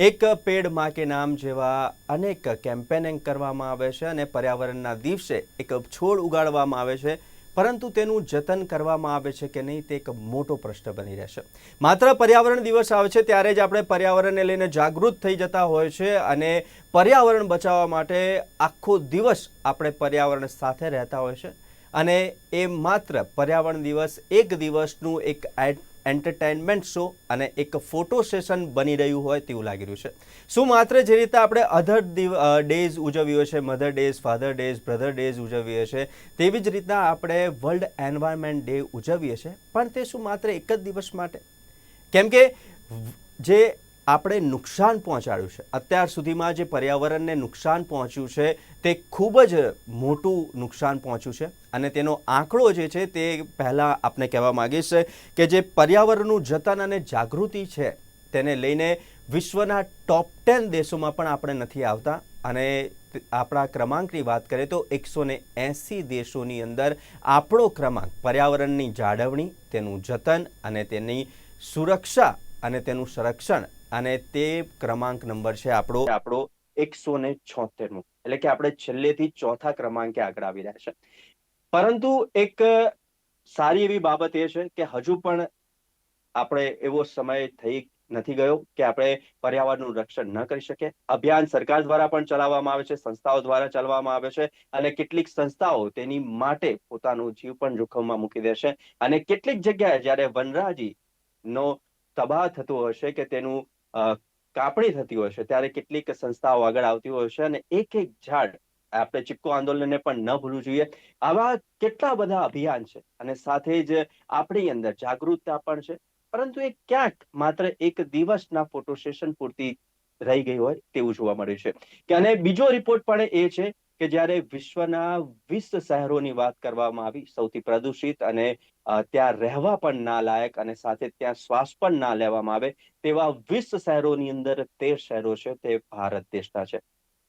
એક પેડમાં કે નામ જેવા અનેક કેમ્પેનિંગ કરવામાં આવે છે અને પર્યાવરણના દિવસે એક છોડ ઉગાડવામાં આવે છે. પરંતુ તેનું જતન કરવામાં આવે છે કે નહીં તે એક મોટો પ્રશ્ન બની રહેશે. માત્ર પર્યાવરણ દિવસ આવે છે ત્યારે જ આપણે પર્યાવરણને લઈને જાગૃત થઈ જતા હોય છે અને પર્યાવરણ બચાવવા માટે આખો દિવસ આપણે પર્યાવરણ સાથે રહેતા હોય છે. અને એ માત્ર પર્યાવરણ દિવસ, એક દિવસનું એક એન્ટરટેનમેન્ટ શો અને એક ફોટો સેશન બની રહ્યું હોય તેવું લાગી રહ્યું છે. શું માત્ર જે રીતે આપણે અધર ડેઝ ઉજવીએ છીએ mother days father days brother days ઉજવીએ છીએ, તેવી જ રીતના આપણે વર્લ્ડ એન્વાયરમેન્ટ ડે ઉજવીએ છીએ, પણ તે શું માત્ર એક જ દિવસ માટે? કેમ કે જે આપણે નુકસાન પહોંચાડ્યું છે. અત્યાર સુધીમાં જે પર્યાવરણને નુકસાન પહોંચ્યું છે, તે ખૂબ જ મોટું નુકસાન પહોંચ્યું છે. અને તેનો આંકડો જે છે, તે પહેલાં આપણે કહેવા માગીશ કે જે પર્યાવરણનું જતન અને જાગૃતિ છે, તેને લઈને વિશ્વના ટોપ ટેન દેશોમાં પણ આપણે નથી આવતા. અને આપણા ક્રમાંકની વાત કરીએ તો એકસો ને એંસી દેશોની અંદર આપણો ક્રમાંક પર્યાવરણની જાળવણી, તેનું જતન અને તેની સુરક્ષા અને તેનું સંરક્ષણ અને તે ક્રમાંક નંબર છે આપણો આપણો એકસો ને છોતેરમું. એટલે કે આપણે છેલ્લેથી ચોથા ક્રમાંકે આગળ આવી રહ્યા છે. પરંતુ એક સારી એવી બાબત એ છે કે હજુ પણ આપણે એવો સમય થઈ નથી ગયો કે આપણે પર્યાવરણનું રક્ષણ ન કરી શકીએ. અભિયાન સરકાર દ્વારા પણ ચલાવવામાં આવે છે, સંસ્થાઓ દ્વારા ચલાવવામાં આવે છે અને કેટલીક સંસ્થાઓ તેની માટે પોતાનું જીવ પણ જોખમમાં મૂકી દેશે અને કેટલીક જગ્યાએ જ્યારે વનરાજી નો તબાહ થતો હશે કે તેનું કાપણી થતી હોય છે, ત્યારે કેટલીક સંસ્થાઓ આગળ આવતી હોય છે અને એક એક ઝાડ આપણે ચિપકો આંદોલનને પણ ન ભૂલવું જોઈએ. આવા કેટલા બધા અભિયાન છે અને સાથે જ આપણી અંદર જાગૃતતા પણ છે. પરંતુ એ ક્યાંક માત્ર એક દિવસના ફોટો સેશન પૂરતી રહી ગઈ હોય તેવું જોવા મળ્યું છે. કે અને બીજો રિપોર્ટ પણ એ છે કે જ્યારે વિશ્વના વીસ શહેરોની વાત કરવામાં આવી, સૌથી પ્રદૂષિત અને ત્યાં રહેવા પણ ના લાયક અને સાથે ત્યાં શ્વાસ પણ ના લેવામાં આવે, તેવા વીસ શહેરોની અંદર તેર શહેરો છે, તે ભારત દેશના છે.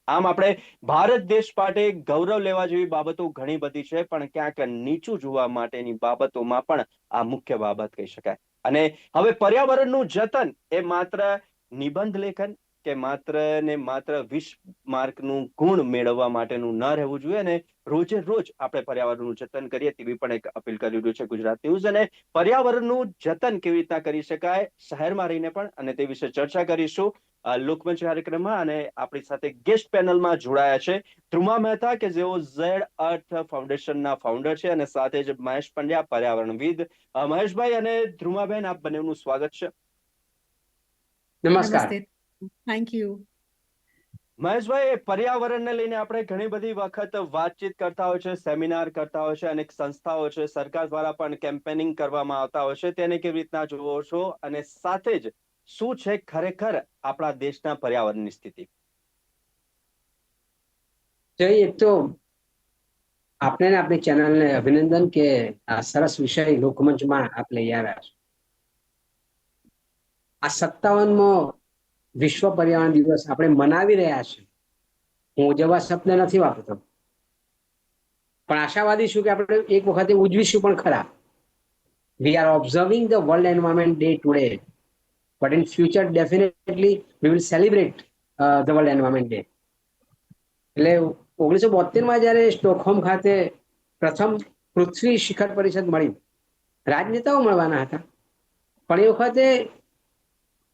આમ આપણે ભારત દેશ માટે ગૌરવ લેવા જેવી બાબતો ઘણી બધી છે, પણ ક્યાંક નીચું જોવા માટેની બાબતોમાં પણ આ મુખ્ય બાબત કહી શકાય. અને હવે પર્યાવરણનું જતન એ માત્ર નિબંધ લેખન કે માત્ર ને માત્ર વીસ માર્કનું ગુણ મેળવવા માટેનું ન રહેવું જોઈએ અને રોજે રોજ આપણે પર્યાવરણનું જતન કરીએ તેવી પણ એક અપીલ કરી રહ્યું છે ગુજરાત ન્યૂઝ. અને પર્યાવરણનું જતન કેવી રીતના કરી શકાય શહેરમાં રહીને પણ અને તે વિશે ચર્ચા કરીશું. લોકમંચ કાર્યક્રમમાં અને આપણી સાથે ગેસ્ટ પેનલમાં જોડાયા છે ધ્રુમા મહેતા કે જેઓ ઝેડ અર્થ ફાઉન્ડેશનના ફાઉન્ડર છે અને સાથે જ મહેશ પંડ્યા પર્યાવરણવિદ. મહેશભાઈ અને ધ્રુમાબેન આપ બંનેનું સ્વાગત છે. નમસ્કાર. થેન્ક યુ મહેશભાઈ પર્યાવરણને લઈને આપણે ઘણી બધી વખત વાતચીત કરતા હોય છે સેમિનાર કરતા હોય છે અનેક સંસ્થાઓ છે સરકાર દ્વારા પણ કેમ્પેનિંગ કરવામાં આવતા હોય છે. તેને કેવી રીતના જોવો છો? અને સાથે જ શું છે ખરેખર આપણા દેશના પર્યાવરણની સ્થિતિ? જય એક તો આપને ને આપણી ચેનલને અભિનંદન કે આ સરસ વિષય લોકમંચમાં આપ લઈ આવ્યા છો. આ સત્તાવનમો વિશ્વ પર્યાવરણ દિવસ આપણે મનાવી રહ્યા છીએ. હું ઉજવવા શબ્દ નથી વાપરતો. પણ આશાવાદી છું કે આપણે એક વખતે ઉજવીશું પણ ખરા. We are observing the world environment day today but in future definitely we will celebrate the world environment day એટલે ઓગણીસો બોતેરમાં જ્યારે સ્ટોકહોમ ખાતે પ્રથમ પૃથ્વી શિખર પરિષદ મળી, રાજનેતાઓ મળવાના હતા. પણ એ વખતે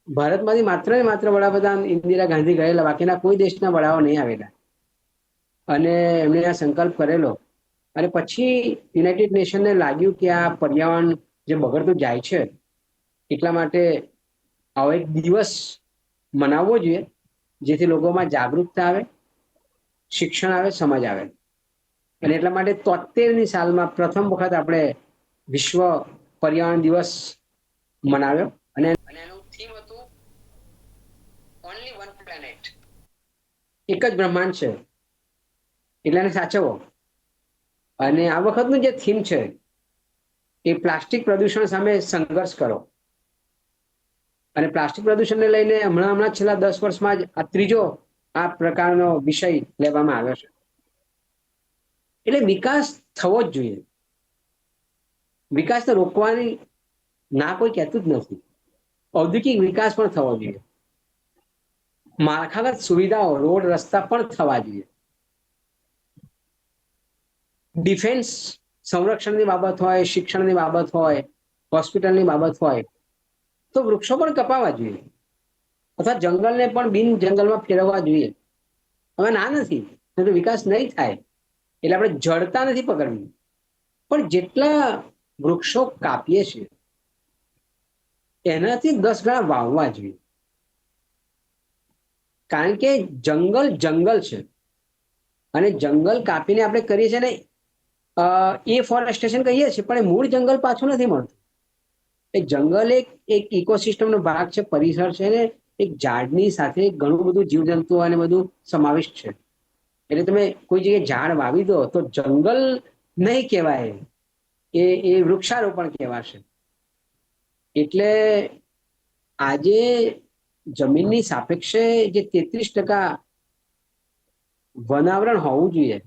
ભારતમાંથી માત્ર ને માત્ર વડાપ્રધાન ઇન્દિરા ગાંધી ગયેલા, બાકીના કોઈ દેશના વડાઓ નહીં આવેલા. અને એમણે આ સંકલ્પ કરેલો. અને પછી યુનાઇટેડ નેશનને લાગ્યું કે આ પર્યાવરણ જે બગડતું જાય છે, એટલા માટે આવો એક દિવસ મનાવવો જોઈએ, જેથી લોકોમાં જાગૃતતા આવે, શિક્ષણ આવે, સમજ આવે. અને એટલા માટે તોતેરની સાલમાં પ્રથમ વખત આપણે વિશ્વ પર્યાવરણ દિવસ મનાવ્યો. અને એનું થીમ હતું ઓનલી વન પ્લેનેટ એક જ બ્રહ્માંડ છે. એટલે એને સાચવો. અને આ વખતનું જે થીમ છે, એ પ્લાસ્ટિક પ્રદૂષણ સામે સંઘર્ષ કરો. અને પ્લાસ્ટિક પ્રદૂષણને લઈને હમણાં હમણાં છેલ્લા દસ વર્ષમાં જ આ ત્રીજો આ પ્રકારનો વિષય લેવામાં આવ્યો છે. એટલે વિકાસ થવો જ જોઈએ. વિકાસને રોકવાની ના કોઈ કહેતું જ નથી. ઔદ્યોગિક વિકાસ પણ થવો જોઈએ. માળખાગત સુવિધાઓ, રોડ, રસ્તા પણ થવા જોઈએ. ડિફેન્સ સંરક્ષણની બાબત હોય, શિક્ષણની બાબત હોય, હોસ્પિટલની બાબત હોય, તો વૃક્ષો પણ કપાવા જોઈએ. અથવા જંગલને પણ બિન જંગલમાં ફેરવવા જોઈએ. હવે ના નથી વિકાસ નહીં થાય, એટલે આપણે જડતા નથી પકડવી. પણ જેટલા વૃક્ષો કાપીએ છીએ, એનાથી દસ ગણા વાવવા જોઈએ. કારણ કે જંગલ જંગલ છે. અને જંગલ કાપીને આપણે કરીએ છીએ ને એ ફોરેસ્ટેશન કહીએ છીએ, પણ મૂળ જંગલ પાછું નથી મળતું. એ જંગલ એક એક ઇકોસિસ્ટમનો ભાગ છે, પરિસર છે ને, એક ઝાડની સાથે ઘણું બધું જીવજંતુ અને બધું સમાવિષ્ટ છે. એટલે તમે કોઈ જગ્યાએ ઝાડ વાવી દો તો જંગલ નહીં કહેવાય. એ એ વૃક્ષારોપણ કહેવાશે. એટલે આજે જમીનની સાપેક્ષે જે તેત્રીસ ટકા વનાવરણ હોવું જોઈએ,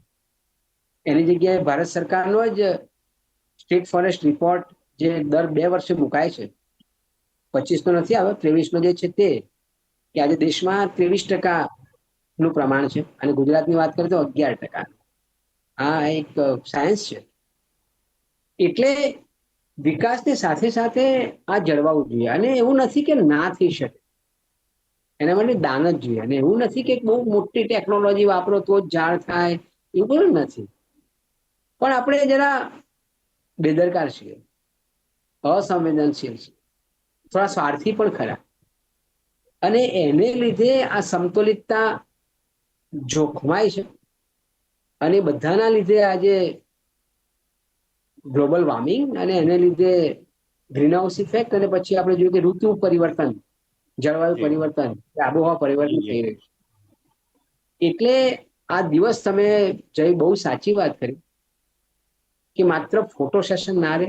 એની જગ્યાએ ભારત સરકારનો જ સ્ટેટ ફોરેસ્ટ રિપોર્ટ જે દર બે વર્ષે મુકાય છે પચીસ નો નથી આવે ત્રેવીસ નો જે છે તે, કે આજે દેશમાં ત્રેવીસ ટકા નું પ્રમાણ છે અને ગુજરાતની વાત કરીએ તો અગિયાર ટકા. આ એક સાયન્સ છે. એટલે વિકાસની સાથે સાથે આ જળવાવું જોઈએ. અને એવું નથી કે ના થઈ શકે. એના માટે દાન જ જોઈએ. અને એવું નથી કે બહુ મોટી ટેકનોલોજી વાપરો તો જ ઝાડ થાય, એવું બધું નથી. પણ આપણે જરા બેદરકાર છીએ. અસંવેદનશીલ છીએ. થોડા સ્વાર્થી પણ ખરા. અને એને લીધે આ સમતોલિતતા જોખમાય છે. અને બધાના લીધે આજે ગ્લોબલ વોર્મિંગ અને એને લીધે ગ્રીન હાઉસ ઇફેક્ટ અને પછી આપણે જોયું કે ઋતુ પરિવર્તન. જળવાયુ પરિવર્તન આબોહવા પરિવર્તન થઈ રહ્યું એટલે આ દિવસ તમે જય બહુ સાચી વાત કરી કે માત્ર ફોટો સેશન ના રહે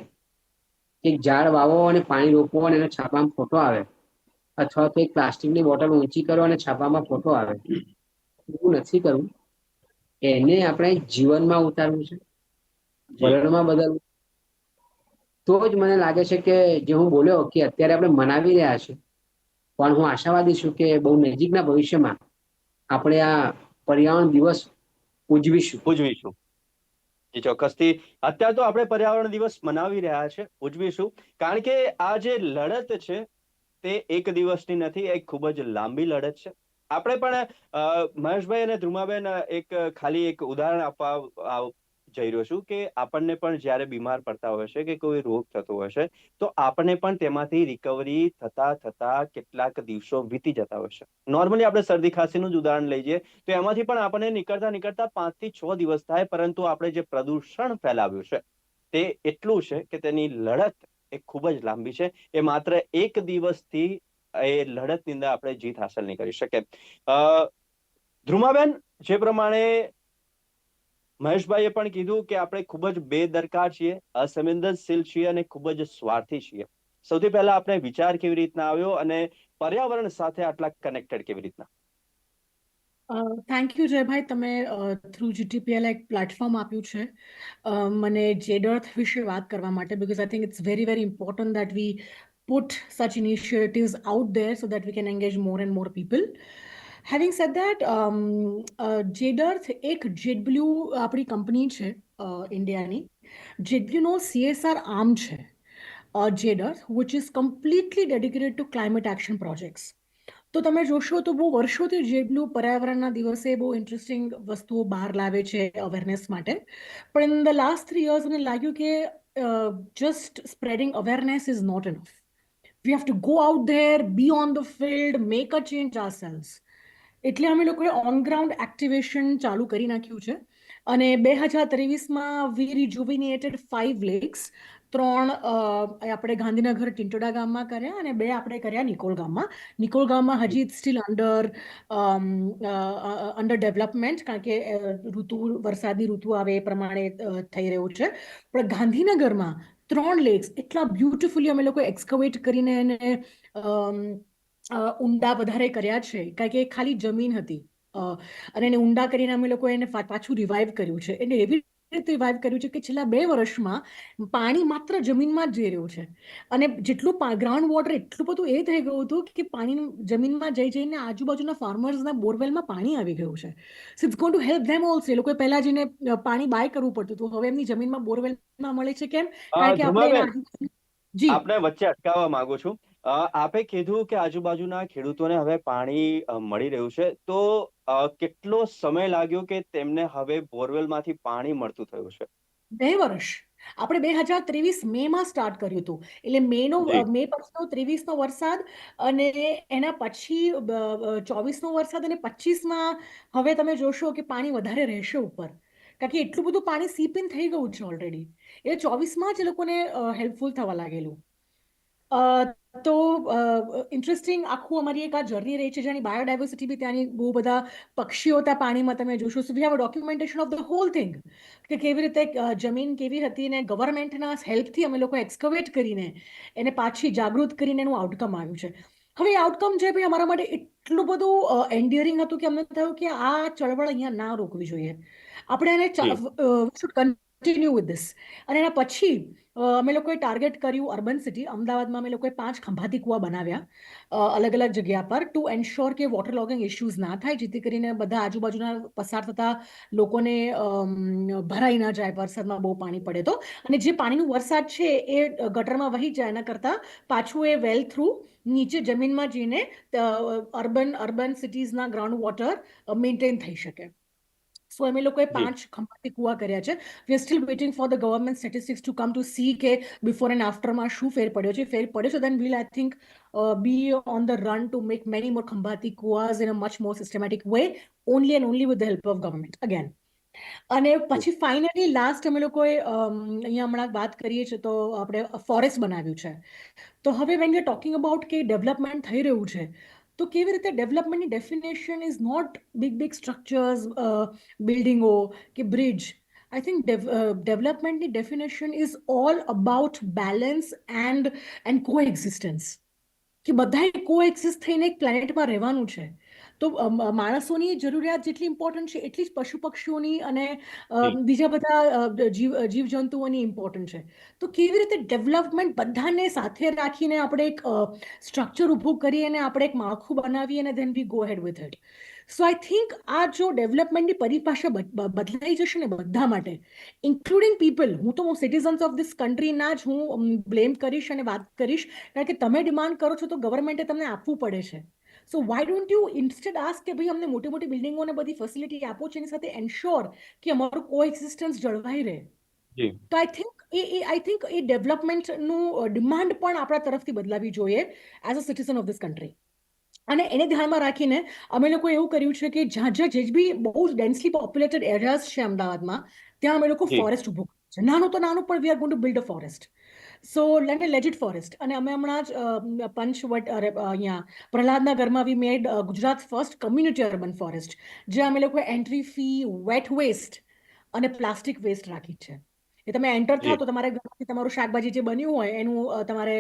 એક ઝાડ વાવો અને પાણી રોપવો અને એનો છાપામાં ફોટો આવે. અથવા તો એક પ્લાસ્ટિકની બોટલ ઊંચી કરો અને છાપામાં ફોટો આવે. એવું નથી કરવું. એને આપણે જીવનમાં ઉતારવું છે. વલણમાં બદલવું. તો જ મને લાગે છે કે જે હું બોલ્યો કે અત્યારે આપણે મનાવી રહ્યા છીએ. પણ હું આશાવાદી છું કે બહુ નજીકના ભવિષ્યમાં આપણે આ પર્યાવરણ દિવસ ઉજવીશું. ઉજવીશું. ચોક્કસથી. અત્યારે તો આપણે પર્યાવરણ દિવસ મનાવી રહ્યા છે, ઉજવીશું. કારણ કે આ જે લડત છે, તે એક દિવસની નથી, એક ખૂબ જ લાંબી લડત છે. આપણે પણ મહેશભાઈ અને ધ્રુમાબેન, એક ખાલી એક ઉદાહરણ આપવા જઈ રહ્યો છું કે આપણને પણ જ્યારે બીમાર પડતા હોય છે કે કોઈ રોગ થતો હોય છે તો આપણને પણ તેમાંથી રિકવરી થતા થતા કેટલાક દિવસો વીતી જતા હોય છે. નોર્મલી આપણે શરદી ખાંસીનું જ ઉદાહરણ લઈએ તો એમાંથી પણ આપણને નીકળતા નીકળતા પાંચથી છ દિવસ થાય પરંતુ આપણે જે પ્રદૂષણ ફેલાવ્યું છે તે એટલું છે કે તેની લડત એ ખૂબ જ લાંબી છે. એ માત્ર એક દિવસથી એ લડતની અંદર આપણે જીત હાંસલ નહીં કરી શકે અ, ધ્રુમાબેન જે પ્રમાણે મહેશભાઈએ પણ કીધું કે આપણે ખૂબ જ બેદરકાર છીએ, અસંવેદનશીલ છીએ અને ખૂબ જ સ્વાર્થી છીએ. સૌથી પહેલા આપણે વિચાર કેવી રીતના આવ્યો અને પર્યાવરણ સાથે આટલા કનેક્ટેડ કેવી રીતના? થેન્ક યુ જયભાઈ. તમે થ્રુ જીટીપીએલ એક પ્લેટફોર્મ આપ્યું છે. મને જેડર્થ વિશે વાત કરવા માટે because I think it's very very important that we put such initiatives out there so that we can engage more and more people having said that જેડર્થ એક જેડબ્લ્યુ આપણી કંપની છે ઇન્ડિયાની. જેડબ્લ્યુનો સીએસઆર આર્મ છે જેડર્થ which is completely dedicated to climate action projects તો તમે જોશો તો બહુ વર્ષોથી જેટલું પર્યાવરણના દિવસે બહુ ઇન્ટરેસ્ટિંગ વસ્તુઓ બહાર લાવે છે અવેરનેસ માટે. પણ in the last three years મને લાગ્યું કે just spreading awareness is not enough we have to go out there be on the field make a change ourselves એટલે અમે લોકોએ ઓન ગ્રાઉન્ડ એક્ટિવેશન ચાલુ કરી નાખ્યું છે. અને બે હજાર ત્રેવીસમાં વી રિજુવિનેટેડ ફાઇવ લેક્સ ત્રણ આપણે ગાંધીનગર ટિંટોડા ગામમાં કર્યા અને બે આપણે કર્યા નિકોલ ગામમાં. નિકોલ ગામમાં હજી સ્ટીલ અંડર અંડર ડેવલપમેન્ટ કારણ કે ઋતુ, વરસાદની ઋતુ આવે એ પ્રમાણે થઈ રહ્યું છે. પણ ગાંધીનગરમાં ત્રણ લેક્સ એટલા બ્યુટિફુલી અમે લોકો એક્સકવેટ કરીને એને અ, ઊંડા વધારે કર્યા છે. કારણ કે એ ખાલી જમીન હતી. અ, અને એને ઊંડા કરીને અમે લોકો એને પાછું રિવાઇવ કર્યું છે. એને એવી રીતે રિવાઇવ કર્યું છે કે છેલ્લા બે વર્ષમાં પાણી માત્ર જમીનમાં જ જઈ રહ્યું છે. અને જેટલું ગ્રાઉન્ડ વોટર એટલું બધું એ થઈ ગયું હતું કે પાણી જમીનમાં જઈ જઈને આજુબાજુના ફાર્મર્સના બોરવેલમાં પાણી આવી ગયું છે. So it's going to help them also એ લોકોએ પહેલા જઈને અ, પાણી બાય કરવું પડતું હતું. હવે એમની જમીનમાં બોરવેલમાં મળે છે કેમ? કારણ કે આપણે એના આજુ- જી. આપને વચ્ચે અટકાવવા માંગુ છું. આપે કીધું કે આજુબાજુના ખેડૂતોને હવે પાણી મળી રહ્યું છે. તો કેટલો સમય લાગ્યો કે તેમને હવે બોરવેલમાંથી પાણી મળતું થયું છે? બે વર્ષ. આપણે બે હજાર ત્રેવીસ મે માં સ્ટાર્ટ કર્યું હતું. એટલે મેનો. મે પછીનો ત્રેવીસનો વરસાદ અને એના પછી ચોવીસનો વરસાદ અને પચીસમાં હવે તમે જોશો કે પાણી વધારે રહેશે ઉપર. કારણ કે એટલું બધું પાણી સીપ ઇન થઈ ગયું છે ઓલરેડી એટલે ચોવીસમાં જ એ લોકોને હેલ્પફુલ થવા લાગેલું. તો ઇન્ટરેસ્ટિંગ આખું અમારી એક આ જર્ની રહી છે જેની બાયોડાયવર્સિટી બી ત્યાંની બહુ બધા પક્ષીઓ ત્યાં પાણીમાં તમે જોશો. So we have a documentation of the whole thing કે કેવી રીતે જમીન કેવી હતી ને ગવર્મેન્ટના હેલ્પથી અમે લોકો એક્સકવેટ કરીને એને પાછી જાગૃત કરીને એનું આઉટકમ આવ્યું છે. હવે આઉટકમ છે ભાઈ અમારા માટે એટલું બધું એન્ડિયરિંગ હતું કે અમને થયું કે આ ચળવળ અહીંયા ના રોકવી જોઈએ. આપણે એને કન્ટિન્યુ વિથ ધીસ અને એના પછી અમે લોકોએ ટાર્ગેટ કર્યું અર્બન સિટી અમદાવાદમાં અમે લોકોએ પાંચ ખંભાતી કૂવા બનાવ્યા અલગ અલગ જગ્યા પર ટુ એન્શ્યોર કે વોટર લોગિંગ ઇશ્યુઝ ના થાય, જેથી કરીને બધા આજુબાજુના પસાર થતા લોકોને ભરાઈ ના જાય, વરસાદમાં બહુ પાણી પડે તો. અને જે પાણીનું વરસાદ છે, એ ગટરમાં વહી જાય, એના કરતાં પાછું એ વેલ થ્રુ નીચે જમીનમાં જઈને અર્બન અર્બન સિટીઝના ગ્રાઉન્ડ વોટર મેન્ટેન થઈ શકે. સો અમે લોકોએ પાંચ ખંભાતી કુવા કર્યા છે we are still waiting for the government statistics to come to see કે બિફોર એન્ડ આફ્ટરમાં શું ફેર પડ્યો છે ફેર પડ્યો છે then will I think be on the run to make many more ખંભાતી કુવાઝ in a much more systematic way only and only with the help of government again અને પછી ફાઇનલી લાસ્ટ અમે લોકોએ અહીંયા હમણાં વાત કરીએ છીએ તો આપણે ફોરેસ્ટ બનાવ્યું છે તો હવે વેન યુ ટોકિંગ અબાઉટ કે ડેવલપમેન્ટ થઈ રહ્યું છે તો કેવી રીતે ડેવલપમેન્ટની definition is not big big structures બિલ્ડિંગો કે bridge. I think ડેવલપમેન્ટની definition is all about balance and and coexistence કે બધાએ કો એક્ઝિસ્ટ થઈને એક પ્લેનેટમાં રહેવાનું છે. તો માણસોની જરૂરિયાત જેટલી ઇમ્પોર્ટન્ટ છે એટલી જ પશુ પક્ષીઓની અને બીજા બધા જીવ જીવજંતુઓની ઇમ્પોર્ટન્ટ છે. તો કેવી રીતે ડેવલપમેન્ટ બધાને સાથે રાખીને આપણે એક સ્ટ્રક્ચર ઊભું કરીએ અને આપણે એક માળખું બનાવીએ અને then we go head with it so I think આ જો ડેવલપમેન્ટની પરિભાષા બદલાઈ જશે ને બધા માટે ઇન્ક્લુડિંગ પીપલ હું તો હું સિટીઝન્સ ઓફ ધીસ કન્ટ્રીના જ હું બ્લેમ કરીશ અને વાત કરીશ કારણ કે તમે ડિમાન્ડ કરો છો તો ગવર્મેન્ટે તમને આપવું પડે છે. So why don't you instead ask કે ભાઈ અમને મોટી મોટી બિલ્ડિંગો અને બધી ફેસિલિટી આપો છો એની સાથે એન્શ્યોર કે અમારું કો એક્ઝિસ્ટન્સ જળવાઈ રહે? તો I think A A I think એ ડેવલપમેન્ટનું ડિમાન્ડ પણ આપણા તરફથી બદલાવી જોઈએ as a citizen of this country અને એને ધ્યાનમાં રાખીને અમે લોકો એવું કર્યું છે કે જ્યાં જ્યાં જે બી બહુ ડેન્સલી પોપ્યુલેટેડ એરિયાઝ છે અમદાવાદમાં ત્યાં અમે લોકો ફોરેસ્ટ ઊભું કર્યું છે. નાનું તો નાનું પણ we are going to build a forest so let legit forest અને અમે હમણાં જ પંચવટ અરે અહીંયા પ્રહલાદના ઘરમાં we made Gujarat first community urban forest જે અમે લોકો એન્ટ્રી ફી વેટ વેસ્ટ અને પ્લાસ્ટિક વેસ્ટ રાખી છે. એ તમે એન્ટર થાવ તો તમારે ઘરમાંથી તમારું શાકભાજી જે બન્યું હોય એનું તમારે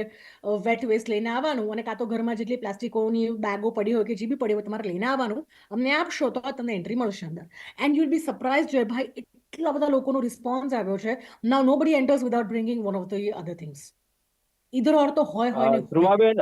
વેટ વેસ્ટ લઈને આવવાનું અને કાં તો ઘરમાં જેટલી પ્લાસ્ટિકોની બેગો પડી હોય કે જે બી પડી હોય તમારે લઈને આવવાનું અમને આપશો તો તમને એન્ટ્રી મળશે અંદર. એન્ડ યુલ બી સરપ્રાઇઝ જો ભાઈ એટલા બધા લોકોનો રિસ્પોન્સ આવ્યો છે. Now nobody enters without bringing one of the other things either or તો હોય હોય ધ્રુવાબેન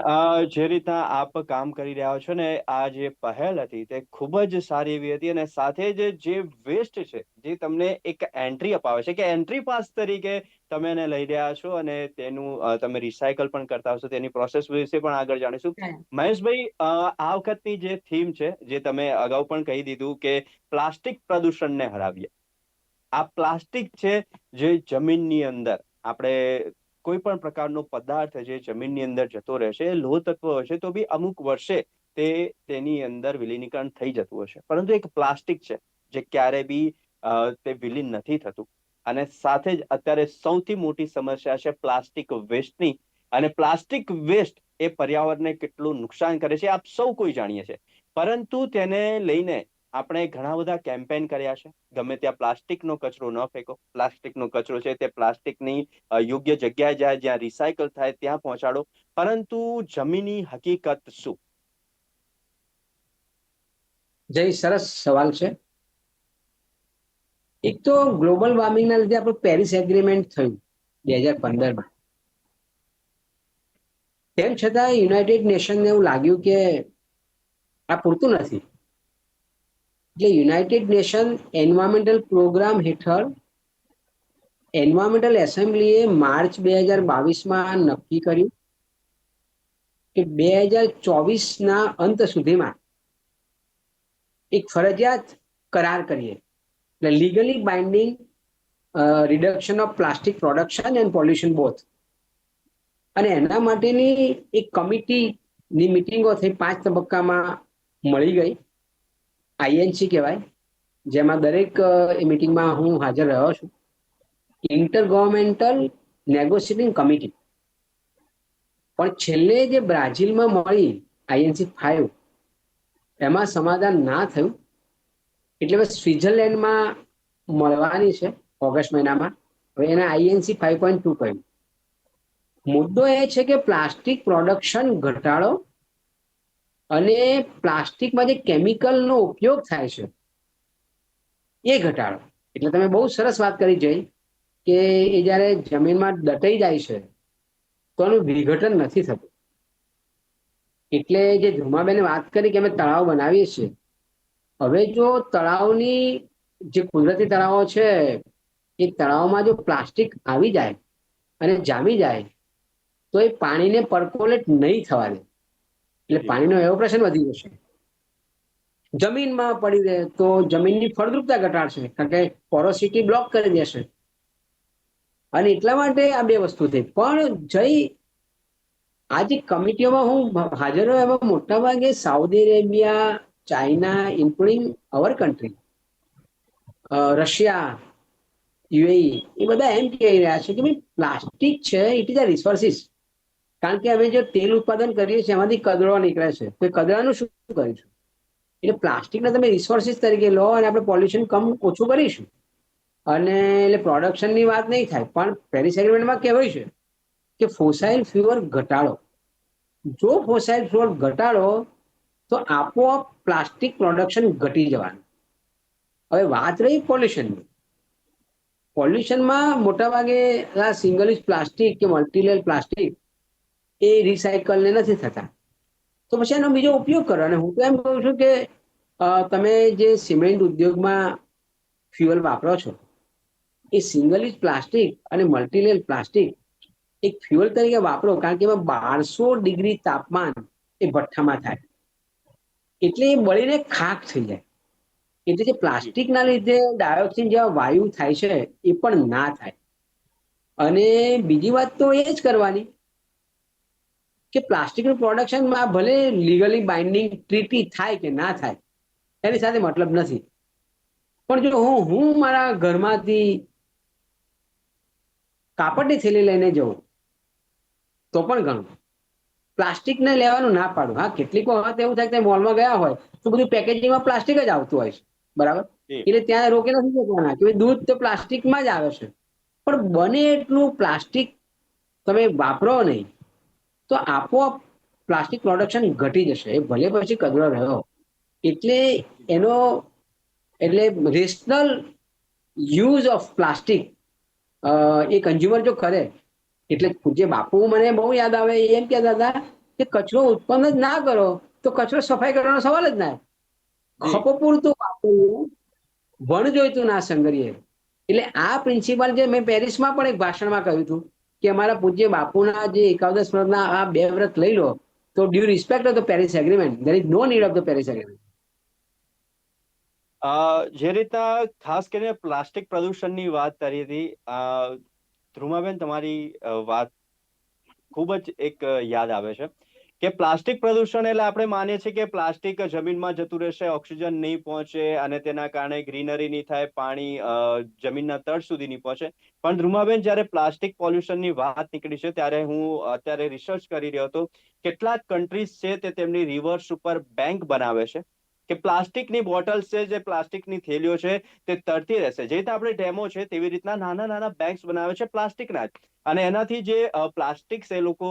જે રીતના આપ કામ કરી રહ્યા છો ને આ જે પહેલ હતી તે ખૂબ જ સારી એવી હતી અને સાથે જ જે વેસ્ટ છે જે તમને એક એન્ટ્રી અપાવે છે કે એન્ટ્રી પાસ તરીકે તમે એને લઈ રહ્યા છો અને તેનું તમે રિસાયકલ પણ કરતા હશો તેની પ્રોસેસ વિશે પણ આગળ જાણીશું. મહેશભાઈ આ વખતની જે થીમ છે જે તમે અગાઉ પણ કહી દીધું કે પ્લાસ્ટિક પ્રદૂષણને હરાવીએ. આ પ્લાસ્ટિક છે જે જમીનની અંદર, આપણે કોઈ પણ પ્રકારનો પદાર્થ જે જમીનની અંદર જતો રહેશે, એ લોહ તત્વ હશે, તો બી અમુક વર્ષે તે તેની અંદર વિલીનીકરણ થઈ જતું હશે. પરંતુ એક પ્લાસ્ટિક છે જે ક્યારે બી તે વિલીન નથી થતું. અને સાથે જ અત્યારે સૌથી મોટી સમસ્યા છે પ્લાસ્ટિક વેસ્ટની. અને પ્લાસ્ટિક વેસ્ટ એ પર્યાવરણને કેટલું નુકસાન કરે છે, આપ સૌ કોઈ જાણીએ છે. પરંતુ તેને લઈને આપણે ઘણા બધા કેમ્પેન કર્યા છે. ગમે ત્યાં પ્લાસ્ટિકનો કચરો ન ફેંકો. પ્લાસ્ટિકનો કચરો છે તે પ્લાસ્ટિકની યોગ્ય જગ્યાએ જાય, જ્યાં રિસાયકલ થાય ત્યાં પહોંચાડો. પરંતુ જમીની હકીકત શું? જય સરસ સવાલ છે. એક તો ગ્લોબલ વોર્મિંગના લીધે આપણું પેરિસ એગ્રીમેન્ટ થયું બે હજાર પંદરમાં. તેમ છતાં યુનાઇટેડ નેશનને એવું લાગ્યું કે આ પૂરતું નથી. એટલે યુનાઇટેડ નેશન એન્વાયરમેન્ટલ પ્રોગ્રામ હેઠળ એન્વાયરમેન્ટલ એસેમ્બલીએ માર્ચ બે હજાર બાવીસમાં નક્કી કર્યું કે બે હજાર ચોવીસના અંત સુધીમાં એક ફરજિયાત કરાર કરીએ. એટલે legally binding reduction of plastic production and pollution both અને એના માટેની એક કમિટીની મિટિંગો થઈ પાંચ તબક્કામાં મળી ગઈ. આઈએનસી કહેવાય, જેમાં દરેક મિટિંગમાં હું હાજર રહ્યો છું. ઇન્ટર ગવર્મેન્ટલ નેગોશિએટિંગ કમિટી પણ છેલ્લે જે બ્રાઝિલમાં મળી આઈએનસી ફાઈવ એમાં સમાધાન ના થયું. એટલે હવે સ્વિટ્ઝરલેન્ડમાં મળવાની છે, ઓગસ્ટ મહિનામાં. હવે એને આઈએનસી ફાઈવ પોઈન્ટ ટુ કહ્યું. મુદ્દો એ છે કે પ્લાસ્ટિક પ્રોડક્શન ઘટાડો અને પ્લાસ્ટિકમાં જે કેમિકલનો ઉપયોગ થાય છે, એ ઘટાડો. એટલે તમે બહુ સરસ વાત કરી જઈ કે એ જ્યારે જમીનમાં દટાઈ જાય છે, તો એનું વિઘટન નથી થતું. એટલે જે ધ્રુમાબેને વાત કરી કે અમે તળાવ બનાવીએ છીએ, હવે જો તળાવની જે કુદરતી તળાવો છે, એ તળાવમાં જો પ્લાસ્ટિક આવી જાય અને જામી જાય, તો એ પાણીને પરકોલેટ નહીં થવા દે. એટલે પાણીનો એવોપ્રેશન વધી જશે. જમીનમાં પડી રહે તો જમીનની ફળદ્રુપતા ઘટાડશે કારણ કે પોરોસિટી બ્લોક કરી દેશે. અને એટલા માટે આ બે વસ્તુ થઈ. પણ જઈ આ જે કમિટીઓમાં હું હાજર રહ્યો એમાં મોટા ભાગે Saudi Arabia China including our country Russia UAE એ બધા એમ કહી રહ્યા છે કે ભાઈ પ્લાસ્ટિક છે ઇટ ઇઝ અ રિસોર્સિસ. કારણ કે અમે જે તેલ ઉત્પાદન કરીએ છીએ, એમાંથી કચરો નીકળે છે. તો કચરાનું શું કરીશું? એટલે પ્લાસ્ટિકને તમે રિસોર્સિસ તરીકે લો અને આપણે પોલ્યુશન કમ ઓછું કરીશું. અને એટલે પ્રોડક્શનની વાત નહીં થાય, પણ પેરિસ એગ્રીમેન્ટમાં કહેવાય છે કે ફોસાઇલ ફ્યુઅલ ઘટાડો. જો ફોસાઇલ ફ્યુઅલ ઘટાડો, તો આપોઆપ પ્લાસ્ટિક પ્રોડક્શન ઘટી જવાનું. હવે વાત રહી પોલ્યુશનની પોલ્યુશનમાં મોટાભાગે આ સિંગલ યુઝ પ્લાસ્ટિક કે મલ્ટીલેયર પ્લાસ્ટિક એ રિસાયકલ ને નથી થતા. તો પછી એનો બીજો ઉપયોગ કરો. અને હું તો એમ કહું છું કે તમે જે સિમેન્ટ ઉદ્યોગમાં ફ્યુઅલ વાપરો છો, એ સિંગલ યુઝ પ્લાસ્ટિક અને મલ્ટીલેયર પ્લાસ્ટિક એક ફ્યુઅલ તરીકે વાપરો કારણ કે એમાં બારસો ડિગ્રી તાપમાન એ ભઠ્ઠામાં થાય. એટલે એ બળીને ખાક થઈ જાય. એટલે જે પ્લાસ્ટિકના લીધે ડાયોક્સિન જેવા વાયુ થાય છે, એ પણ ના થાય. અને બીજી વાત તો એ જ કરવાની કે પ્લાસ્ટિકનું પ્રોડક્શનમાં ભલે લીગલી બાઇન્ડિંગ ટ્રીટી થાય કે ના થાય એની સાથે મતલબ નથી. પણ જો હું હું મારા ઘરમાંથી કાપડની થેલી લઈને જઉં તો પણ ઘણું પ્લાસ્ટિકને લેવાનું ના પાડું. હા કેટલીક વખત એવું થાય કે મોલમાં ગયા હોય તો બધું પેકેજિંગમાં પ્લાસ્ટિક જ આવતું હોય છે. બરાબર? એટલે ત્યાં રોકી નથી શકવાના કે દૂધ તો પ્લાસ્ટિકમાં જ આવે છે. પણ બને એટલું પ્લાસ્ટિક તમે વાપરો નહીં. તો આપોઆપ પ્લાસ્ટિક પ્રોડક્શન ઘટી જશે એ ભલે પછી કચરો રહ્યો. એટલે એનો એટલે રેશનલ યુઝ ઓફ પ્લાસ્ટિક એ કન્ઝ્યુમર જો કરે એટલે પૂજ્ય બાપુ મને બહુ યાદ આવે એમ કહેતા હતા કે કચરો ઉત્પન્ન જ ના કરો તો કચરો સફાઈ કરવાનો સવાલ જ ના. જી. ખપો પૂરતું વાપરવું વણ જોઈતું ના સંગરીએ એટલે આ પ્રિન્સિપલ જે મેં પેરિસમાં પણ એક ભાષણમાં કહ્યું હતું કે અમારા પૂજ્ય બાપુના જે એકાદશ વ્રતના આ બે વ્રત લઈ લો, તો due respect of the Paris agreement there is no need of the Paris agreement જે રીતના ખાસ કરીને પ્લાસ્ટિક પ્રદૂષણની વાત કરી હતી ધ્રુમાબેન, તમારી વાત ખૂબ જ એક યાદ આવે છે. કે પ્લાસ્ટિક પ્રદૂષણ એટલે આપણે માનીએ છીએ કે પ્લાસ્ટિક જમીનમાં જતું રહેશે, ઓક્સિજન નહીં પહોંચે અને તેના કારણે ગ્રીનરી નહીં થાય, પાણી જમીનના તળ સુધી નહીં પહોંચે. પણ ધ્રુમાબેન, જ્યારે પ્લાસ્ટિક પોલ્યુશનની વાત નીકળી છે, ત્યારે હું અત્યારે રિસર્ચ કરી રહ્યો હતો, કેટલાક કન્ટ્રીઝ છે તે તેમની રિવર્સ ઉપર બેંક બનાવે છે. કે પ્લાસ્ટિકની બોટલ્સ છે, જે પ્લાસ્ટિકની થેલીઓ છે, તે તરતી રહેશે. જે રીતે આપણે ડેમો છે, તેવી રીતના નાના નાના બેંક્સ બનાવે છે પ્લાસ્ટિકના જ. અને એનાથી જે પ્લાસ્ટિક્સ એ લોકો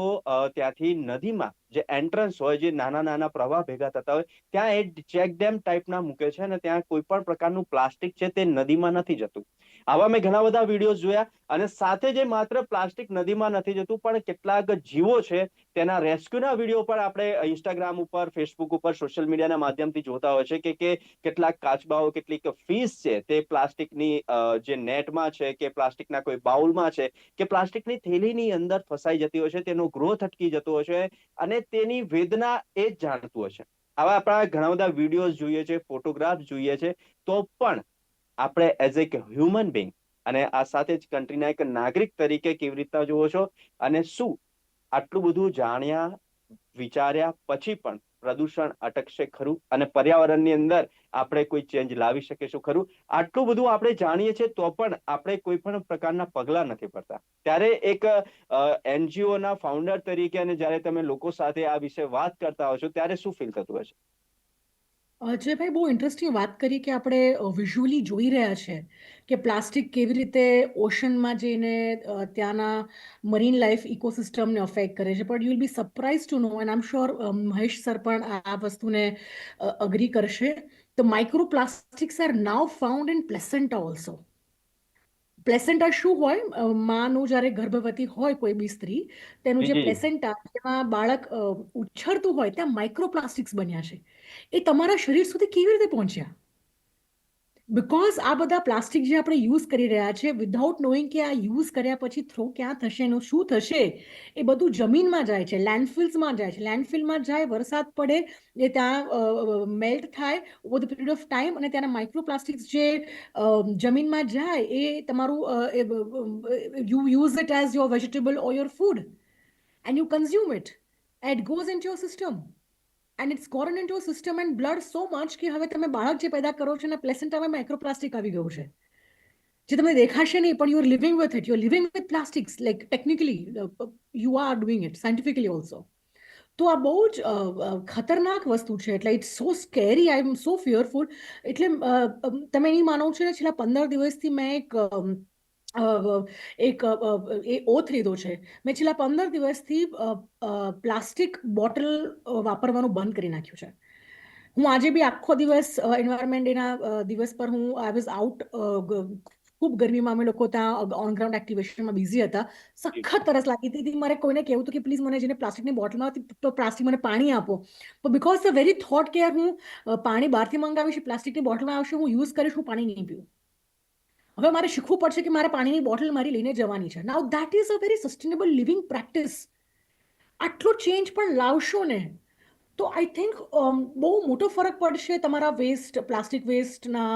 ત્યાંથી નદીમાં જે એન્ટ્રન્સ હોય, જે નાના નાના પ્રવાહ ભેગા થતા હોય, ત્યાં એ ચેક ડેમ ટાઈપના મૂકે છે અને ત્યાં કોઈ પણ પ્રકારનું પ્લાસ્ટિક છે તે નદીમાં નથી જતું. આવા મેં ઘણા બધા વિડીયોઝ જોયા અને સાથે જે માત્ર પ્લાસ્ટિક નદીમાં નથી જતું, પણ કેટલાક જીવો છે, તેના રેસ્ક્યુના વીડિયો પણ આપણે ઇન્સ્ટાગ્રામ ઉપર ફેસબુક ઉપર સોશિયલ મીડિયાના માધ્યમથી જોતા હોય છે કે કે કેટલાક કાચબાઓ કેટલીક ફીસ છે, તે પ્લાસ્ટિકની જે નેટમાં છે કે પ્લાસ્ટિકના કોઈ બાઉલમાં છે કે પ્લાસ્ટિકની થેલીની અંદર ફસાઈ જતી હોય છે, તેનો ગ્રોથ અટકી જતો હોય છે અને તેની વેદના એ જ જાણતું હશે આવા આપણા ઘણા બધા વિડીયોઝ જોઈએ છે ફોટોગ્રાફ જોઈએ છે, તો પણ આપણે એઝ એક હ્યુમન બિંગ અને આ સાથે જ કન્ટ્રીના એક નાગરિક તરીકે કેવી રીતના જુઓ છો? અને શું આટલું બધું જાણ્યા, વિચાર્યા પછી પણ પ્રદૂષણ અટકશે ખરું? અને પર્યાવરણની અંદર આપણે કોઈ ચેન્જ લાવી શકીશું ખરું? આટલું બધું આપણે જાણીએ છીએ તો પણ આપણે કોઈ પણ પ્રકારના પગલા નથી પડતા ત્યારે એક એનજીઓ ના ફાઉન્ડર તરીકે અને જ્યારે તમે લોકો સાથે આ વિશે વાત કરતા હો છો ત્યારે શું ફીલ થતું હશે? અજયભાઈ, બહુ ઇન્ટરેસ્ટિંગ વાત કરી કે આપણે વિઝ્યુઅલી જોઈ રહ્યા છે કે પ્લાસ્ટિક કેવી રીતે ઓશનમાં જઈને ત્યાંના મરીન લાઈફ ઇકોસિસ્ટમને અફેક્ટ કરે છે. But you will be surprise to know and am sure Mahesh sir પણ આ વસ્તુને અગ્રી કરશે. The micro plastics are now found in placenta also placenta શું હોય માનું જ્યારે ગર્ભવતી હોય કોઈ બી સ્ત્રી તેનું જે. પ્લેસેન્ટા જેમાં બાળક ઉછળતું હોય ત્યાં માઇક્રોપ્લાસ્ટિક્સ બન્યા છે એ તમારા શરીર સુધી કેવી રીતે પહોંચ્યા બિકોઝ આ બધા પ્લાસ્ટિક જે આપણે યુઝ કરી રહ્યા છે વિધાઉટ નોઈંગ કે આ યુઝ કર્યા પછી થ્રો ક્યાં થશે એનું શું થશે, એ બધું જમીનમાં જાય છે લેન્ડફિલ્સમાં જાય છે. લેન્ડફિલમાં જાય, વરસાદ પડે, એ ત્યાં મેલ્ટ થાય over the period of time અને ત્યાંના માઇક્રોપ્લાસ્ટિક્સ જે જમીનમાં જાય, એ તમારું you use it as your vegetable or your food and you consume it it goes in your system and it's ગોરન into system and blood so much કે હવે તમે બાળક જે પેદા કરો છો અને પ્લેસેન્ટામાં માઇક્રોપ્લાસ્ટિક આવી ગયું છે. જે તમને દેખાશે નહીં, પણ you are living with it you are living with plastics like technically you are doing it scientifically also તો આ બહુ જ ખતરનાક વસ્તુ છે. એટલે it's so scary I am so fearful એટલે તમે નહીં માનો છો ને, છેલ્લા પંદર દિવસથી મેં એક એક એ ઓથ લીધો છે. મેં છેલ્લા પંદર દિવસથી પ્લાસ્ટિક બોટલ વાપરવાનું બંધ કરી નાખ્યું છે. હું આજે બી આખો દિવસ એન્વાયરમેન્ટ ડેના દિવસ પર હું આઈ વોઝ આઉટ ખૂબ ગરમીમાં અમે લોકો ત્યાં ઓન ગ્રાઉન્ડ એક્ટિવેશનમાં બિઝી હતા. સખત તરસ લાગી હતી. મારે કોઈને કહેવું હતું કે પ્લીઝ મને જેને પ્લાસ્ટિકની બોટલમાં તો પ્લાસ્ટિક મને પાણી આપો. પણ બિકોઝ ધ વેરી થોટ કે હું પાણી બહારથી મંગાવીશ, પ્લાસ્ટિકની બોટલમાં આવશે, હું યુઝ કરીશ, હું પાણી નહીં પીવું. હવે મારે શીખવું પડશે કે મારે પાણીની બોટલ મારી લઈને જવાની છે. Now that is a very sustainable living practice આટલો ચેન્જ પણ લાવશો ને, તો આઈ થિંક બહુ મોટો ફરક પડશે તમારા વેસ્ટ પ્લાસ્ટિક વેસ્ટના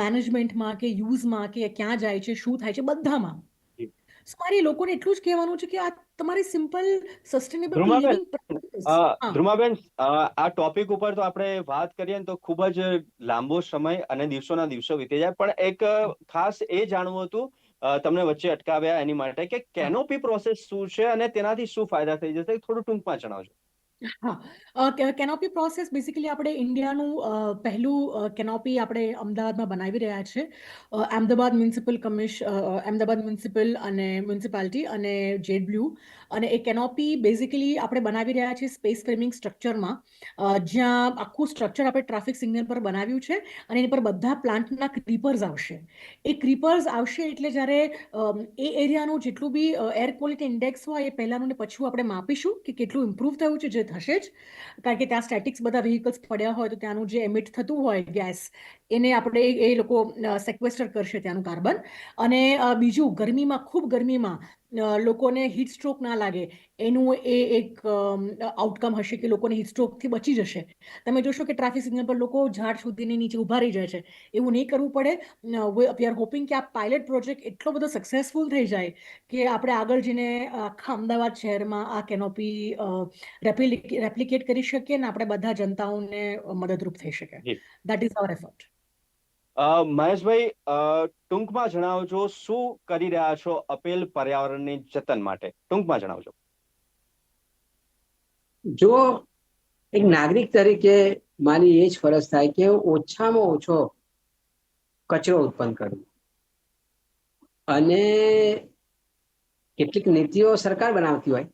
મેનેજમેન્ટમાં કે યુઝમાં કે ક્યાં જાય છે, શું થાય છે, બધામાં. So મારે લોકોને એટલું જ કહેવાનું છે કે આ તમારી સિમ્પલ સસ્ટેનેબલ ધ્રુમાબેન, ધ્રુમાબેન આ ટોપિક ઉપર તો આપણે વાત કરીએ ને તો ખૂબ જ લાંબો સમય અને દિવસોના દિવસો વીતી જાય. પણ એક ખાસ એ જાણવું હતું તમને વચ્ચે અટકાવ્યા એની માટે કે કેનોપી પ્રોસેસ શું છે અને તેનાથી શું ફાયદા થઈ જશે થોડું ટૂંકમાં જણાવજો. હા. કેનોપી પ્રોસેસ બેસિકલી આપણે ઇન્ડિયાનું અ, પહેલું કેનોપી આપણે અમદાવાદમાં બનાવી રહ્યા છે. અ, અમદાવાદ મ્યુનિસિપલ કમિશ અ, અ, અમદાવાદ મ્યુનિસિપલ અને મ્યુનિસિપાલિટી અને જેડ બ્લુ અને એ કેનોપી બેઝિકલી આપણે બનાવી રહ્યા છીએ સ્પેસ ફ્રેમિંગ સ્ટ્રક્ચરમાં જ્યાં આખું સ્ટ્રક્ચર આપણે ટ્રાફિક સિગ્નલ પર બનાવ્યું છે અને એની પર બધા પ્લાન્ટના ક્રીપર્સ આવશે. એ ક્રીપર્સ આવશે એટલે જ્યારે એ એરિયાનું જેટલું બી એર ક્વોલિટી ઇન્ડેક્સ હોય એ પહેલાંનું ને પછું આપણે માપીશું કે કેટલું ઇમ્પ્રૂવ થયું છે, જે થશે જ. કારણ કે ત્યાં સ્ટેટિક્સ બધા વ્હીકલ્સ પડ્યા હોય તો ત્યાંનું જે એમિટ થતું હોય ગેસ એને આપણે એ લોકો સેક્વેસ્ટર કરશે ત્યાંનું કાર્બન અને બીજું ગરમીમાં, ખૂબ ગરમીમાં લોકોને હીટ સ્ટ્રોક ના લાગે. એનું એ એક આઉટકમ હશે કે લોકોને હીટ સ્ટ્રોકથી બચી જશે. તમે જોશો કે ટ્રાફિક સિગ્નલ પર લોકો ઝાડ સુધીની નીચે ઊભા રહી જાય છે. એવું નહીં કરવું પડે. વી આર હોપિંગ કે આ પાયલટ પ્રોજેક્ટ એટલો બધો સક્સેસફુલ થઈ જાય કે આપણે આગળ જઈને આખા અમદાવાદ શહેરમાં આ કેનોપી રેપ્લિકેટ કરી શકીએ ને આપણે બધા જનતાઓને મદદરૂપ થઈ શકે. That is our effort Maheshbhai ટૂંકમાં જણાવજો શું કરી રહ્યા છો અપીલ પર્યાવરણની જતન માટે? ટૂંકમાં જણાવજો. જો એક નાગરિક તરીકે મારી એ જ ફરજ થાય કે ઓછામાં ઓછો કચરો ઉત્પન્ન કરવો અને કેટલીક નીતિઓ સરકાર બનાવતી હોય.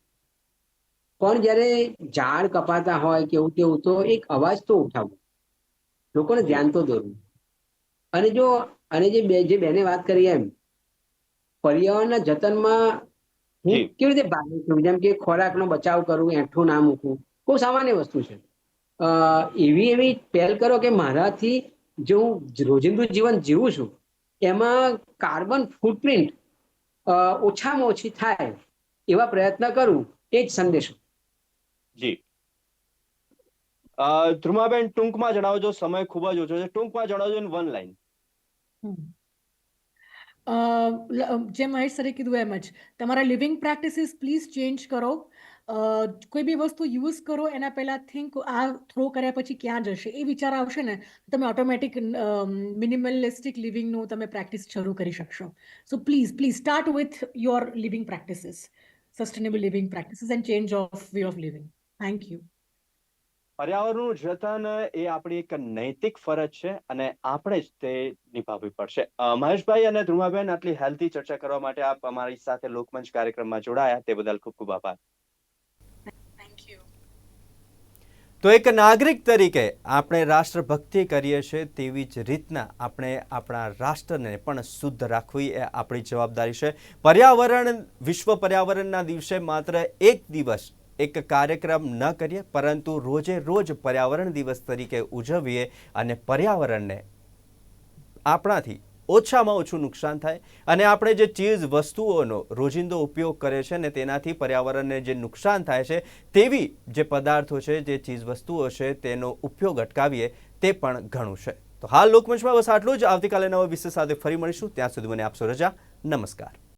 પણ જ્યારે ઝાડ કપાતા હોય કે એવું તેવું તો એક અવાજ તો ઉઠાવવો લોકોને ધ્યાન તો દોરવું. અને જો અને જે બે જે બેને વાત કરી એમ પર્યાવરણના જતનમાં હું કેવી રીતે ભાગ છું? જેમ કે ખોરાકનો બચાવ કરવું એઠું ના મૂકવું બહુ સામાન્ય વસ્તુ છે. અ, એવી એવી પહેલ કરો કે મારાથી જો હું રોજિંદુ જીવન જીવું છું એમાં કાર્બન ફૂટપ્રિન્ટ ઓછામાં ઓછી થાય એવા પ્રયત્ન કરું એ જ સંદેશો. જી. ધ્રુમાબેન ટૂંકમાં જણાવજો સમય ખૂબ જ ઓછો છે. ટૂંકમાં જણાવજો વન લાઈન હમ. અ, જેમ મહેશ સરે કીધું એમ જ તમારા લિવિંગ પ્રેક્ટિસીસ પ્લીઝ ચેન્જ કરો. કોઈ બી વસ્તુ યુઝ કરો એના પહેલાં થિંક આ થ્રો કર્યા પછી ક્યાં જશે એ વિચાર આવશે ને તમે ઓટોમેટિક મિનિમલિસ્ટિક લિવિંગનું તમે પ્રેક્ટિસ શરૂ કરી શકશો. So please please start with your living practices sustainable living practices and change of way of living. Thank you. પર્યાવરણનું જતન એ આપણી એક નૈતિક ફરજ છે અને આપણે જ તે નિભાવવી પડશે. મહેશભાઈ અને ધ્રુમાબેન આટલી હેલ્ધી ચર્ચા કરવા માટે આપ અમારી સાથે લોકમંચ કાર્યક્રમમાં જોડાયા. તે બદલ ખૂબ ખૂબ આભાર. તો એક નાગરિક તરીકે આપણે રાષ્ટ્રભક્તિ કરીએ છીએ તેવી જ રીતના આપણે આપણા રાષ્ટ્રને પણ શુદ્ધ રાખવી એ આપણી જવાબદારી છે. પર્યાવરણ વિશ્વ પર્યાવરણના દિવસે માત્ર એક દિવસ એક કાર્યક્રમ ન કરીએ, પરંતુ રોજે રોજ પર્યાવરણ દિવસ તરીકે ઉજવીએ અને પર્યાવરણને આપણાથી ઓછામાં ઓછું નુકસાન થાય. અને આપણે જે ચીજ વસ્તુઓનો રોજિંદો ઉપયોગ કરે છે ને તેનાથી પર્યાવરણને જે નુકસાન થાય છે, તેવી જે પદાર્થો છે, જે ચીજ વસ્તુઓ છે, તેનો ઉપયોગ અટકાવીએ, તે પણ ઘણું છે. તો હાલ લોકમંચમાં બસ આટલું જ. આવતીકાલે નવા વિષય સાથે ફરી મળીશું. ત્યાં સુધી મને આપશો રજા. નમસ્કાર.